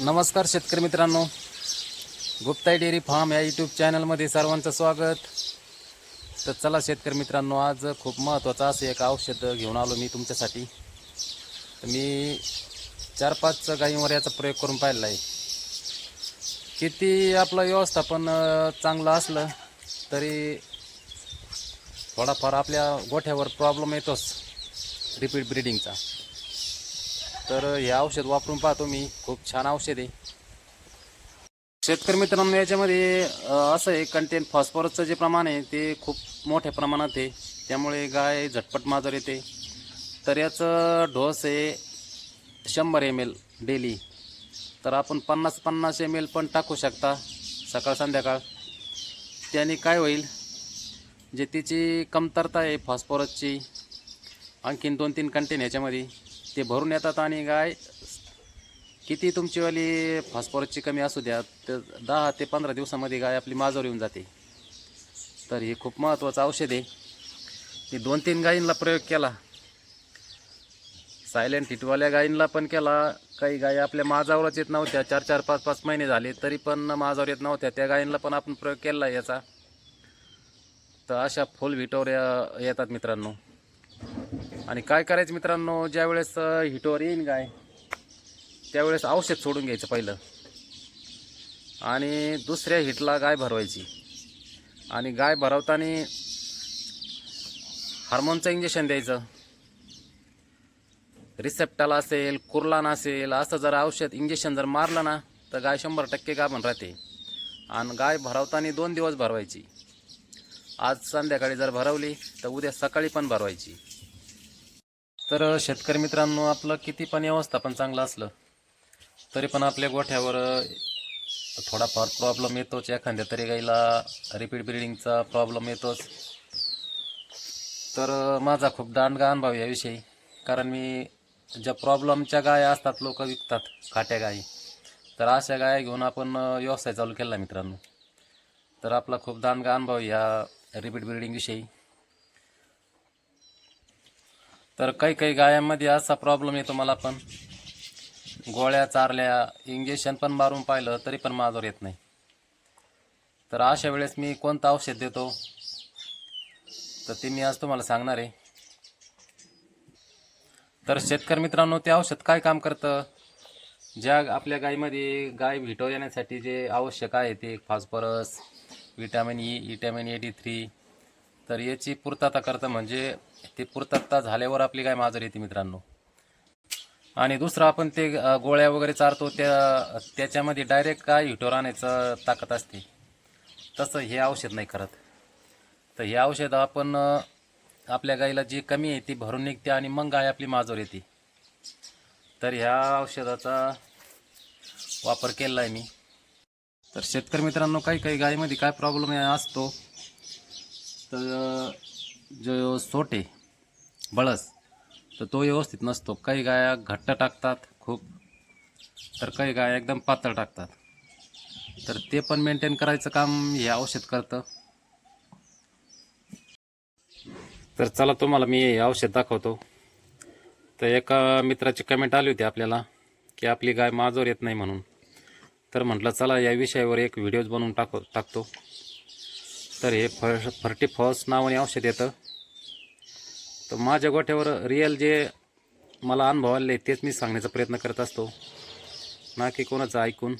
नमस्कार शेतकरी मित्रांनो. गुप्ताई डेअरी फार्म या यूट्यूब चॅनलमध्ये सर्वांचं स्वागत. तर चला शेतकरी मित्रांनो आज खूप महत्त्वाचं असं एक औषध घेऊन आलो मी तुमच्यासाठी. तर मी चार पाच गाईंवर याचा प्रयोग करून पाहिलेला आहे. किती आपलं व्यवस्थापन चांगलं असलं तरी थोडाफार आपल्या गोठ्यावर प्रॉब्लेम येतोच. रिपीट ब्रिडिंगचा तर हे औषध वापरून पाहतो मी. खूप छान औषध आहे. शेतकरी मित्रांनो याच्यामध्ये असं आहे कंटेन फॉस्फरसचं जे प्रमाण आहे ते खूप मोठ्या प्रमाणात आहे. त्यामुळे गाय झटपट माजर येते. तर याचं डोस आहे शंभर एम एल डेली तर आपण पन्नास पन्नास एम एल पण टाकू शकता सकाळ संध्याकाळ. त्याने काय होईल जे तिची कमतरता आहे फॉस्फरसची आणखीन दोन तीन कंटेन ह्याच्यामध्ये ते भरून येतात आणि गाय किती तुमचीवाली फॉस्फरसची कमी असू द्या तर दहा ते पंधरा दिवसामध्ये गाय आपली माजवर येऊन जाते. तर हे खूप महत्त्वाचं औषध आहे. मी दोन तीन गायींना प्रयोग केला. सायलेंट हिटवाल्या गायींना पण केला. काही गायी आपल्या माझावरच येत नव्हत्या. चार चार पाच पाच महिने झाले तरी पण माझावर येत नव्हत्या. त्या गायींना पण आपण प्रयोग केला याचा. तर अशा फुल विटोऱ्या येतात मित्रांनो. आणि काय करायचं मित्रांनो ज्यावेळेस हिटवर येईन गाय त्यावेळेस औषध सोडून घ्यायचं पहिलं. आणि दुसऱ्या हिटला गाय भरवायची. आणि गाय भरवताना हार्मोनचं इंजेक्शन द्यायचं. रिसेप्टाला असेल कुर्लान असेल असं जर औषध इंजेक्शन जर मारलं ना तर गाय शंभर टक्के गाभण राहते. आणि गाय भरवताना दोन दिवस भरवायची. आज संध्याकाळी जर भरवली तर उद्या सकाळी पण भरवायची. तर शेतकरी मित्रांनो आपलं किती पण व्यवस्थापन चांगलं असलं तरी पण आपल्या गोठ्यावर थोडाफार प्रॉब्लेम येतोच. एखाद्या तरी गाईला रिपीट ब्रिडिंगचा प्रॉब्लेम येतोच. तर माझा खूप दांडगा अनुभव याविषयी. कारण मी ज्या प्रॉब्लेमच्या गाय असतात लोक विकतात खाट्या गायी तर अशा गाय घेऊन आपण व्यवसाय चालू केला मित्रांनो. तर आपला खूप दांडगा अनुभव या रिपीट ब्रिडिंगविषयी तर काही काही गायांमध्ये असा प्रॉब्लेम येतो मला पण. गोळ्या चारल्या इंजेक्शन पण मारून पाहिलं तरी पण माझ्यावर येत नाही. तर अशा वेळेस मी कोणतं औषध देतो? तर ते मी आज तुम्हाला सांगणार आहे. तर शेतकरी मित्रांनो ते औषध काय काम करतं? ज्या आपल्या गायीमध्ये गाय भिटो येण्यासाठी जे आवश्यक आहे ते phosphorus vitamin E vitamin A D three. तर याची पूर्तता करतं म्हणजे ती पूर्तता झाल्यावर आपली गाय माजर येते मित्रांनो. आणि दुसरं आपण ते गोळ्या वगैरे चारतो त्या त्याच्यामध्ये डायरेक्ट काय हिटोर आणायचं ताकद असते. तसं हे औषध नाही करत. तर हे औषध आपण आपल्या गाईला जी कमी आहे ती भरून निघते आणि मग गाय आपली माजवर येते. तर ह्या औषधाचा वापर केला आहे मी. तर शेतकरी मित्रांनो काही काही गायीमध्ये काय प्रॉब्लेम असतो? तर जो सोटे बळस तर तो व्यवस्थित नसतो. काही गाया घट्ट टाकतात खूप तर काही गाया एकदम पातळ टाकतात. तर ते पण मेंटेन करायचं काम हे औषध करतं. तर चला तुम्हाला मी हे औषध दाखवतो. तर एका मित्राची कमेंट आली होती आपल्याला की आपली गाय माजोर येत नाही म्हणून. तर म्हटलं चला या विषयावर एक व्हिडिओज बनवून टाको टाकतो. तर हे फर फर्टी फॉस नावाने औषध येतं. तर माझ्या गोठ्यावर रिअल जे मला अनुभव आले तेच मी सांगण्याचा प्रयत्न करत असतो. ना की कोणाचं ऐकून.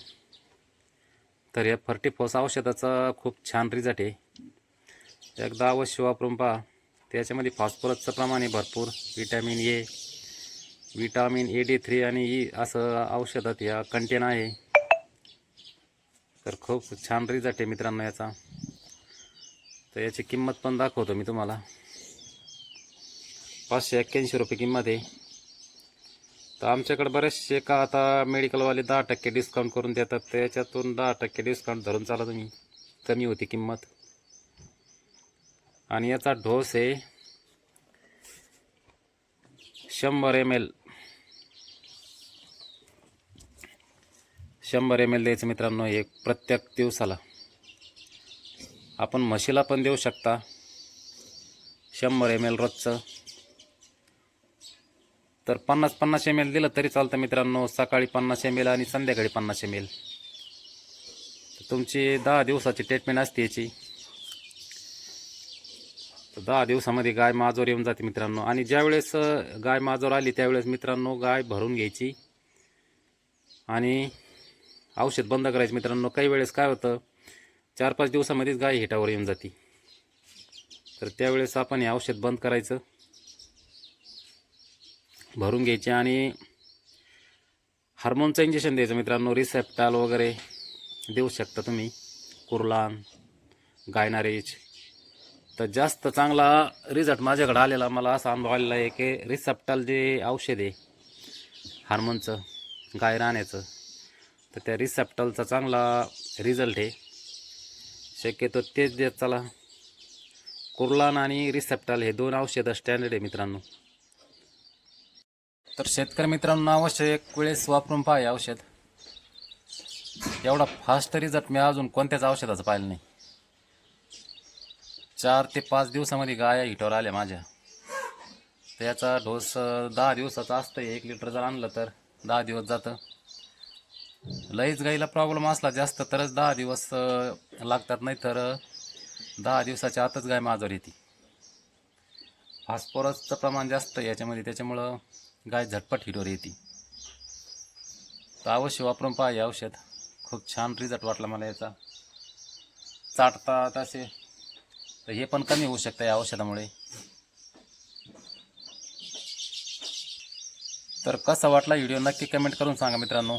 तर या फर्टी फॉस औषधाचा खूप छान रिझल्ट आहे. एकदा अवश्य वापरून पहा. त्याच्यामध्ये फॉस्फरसचं प्रमाण आहे भरपूर. Vitamin A vitamin A D three आणि ई असं औषधात या कंटेन आहे. तर खूप छान रिझल्ट आहे मित्रांनो याचा. तर याची किंमत पण दाखवतो मी तुम्हाला. पाचशे एक्क्याऐंशी रुपये किंमत आहे. तर आमच्याकडे बरेचसे का आता मेडिकलवाले दहा टक्के डिस्काउंट करून देतात तर याच्यातून दहा टक्के डिस्काउंट धरून चाला तुम्ही. कमी होती किंमत. आणि याचा डोस आहे शंभर एम एल शंभर एम एल द्यायचं मित्रांनो एक प्रत्येक दिवसाला. आपण म्हशीला पण देऊ शकता. शंभर एम एल रोजचं. तर पन्नास पन्नास एम एल दिलं तरी चालतं मित्रांनो. सकाळी पन्नास एम एल आणि संध्याकाळी पन्नास एम एल तुमची दहा दिवसाची ट्रीटमेंट असते याची. तर दहा दिवसामध्ये गाय माजोर येऊन जाते मित्रांनो. आणि ज्यावेळेस गाय माजोर आली त्यावेळेस मित्रांनो गाय भरून घ्यायची. आणि औषध बंद करायचं मित्रांनो. काही वेळेस काय होतं चार पाच दिवसामध्येच गाय हिटावर येऊन जाते. तर त्यावेळेस आपण हे औषध बंद करायचं भरून घ्यायचे आणि हार्मोनचं इंजेक्शन द्यायचं. मित्रांनो रिसेप्टाल वगैरे देऊ शकता तुम्ही. कुर्लान गायनारेज. तर जास्त चांगला रिझल्ट माझ्याकडे आलेला मला असा अनुभव आलेला आहे की रिसेप्टाल जे औषध आहे हार्मोनचं गाय राहण्याचं तर त्या रिसेप्टलचा चांगला रिझल्ट आहे. शक्यतो तेच देत चला. कुर्लान आणि रिसेप्टाल हे दोन औषधं स्टँडर्ड आहे मित्रांनो. तर शेतकरी मित्रांनो अवश्य एक वेळेस वापरून पहा हे औषध. एवढा फास्ट रिझल्ट मी अजून कोणत्याच औषधाचं पाहिलं नाही. चार ते पाच दिवसामध्ये गाया हिटवर आल्या माझ्या. तर याचा डोस दहा दिवसाचा असतं एक लिटर जर आणलं तर दहा दिवस जातं. लईच गाईला प्रॉब्लेम असला जास्त तरच दहा दिवस लागतात. नाही तर दहा दिवसाच्या आतच गाय माझ्यावर येते. फॉस्फोरसचं प्रमाण जास्त याच्यामध्ये. त्याच्यामुळं गाय झटपट हिरोर येते. तर अवश्य वापरून पहा हे औषध. खूप छान रिझल्ट वाटला मला याचा. चाटतात असे तर हे पण कमी होऊ शकतं या औषधामुळे. तर कसा वाटला व्हिडिओ नक्की कमेंट करून सांगा मित्रांनो.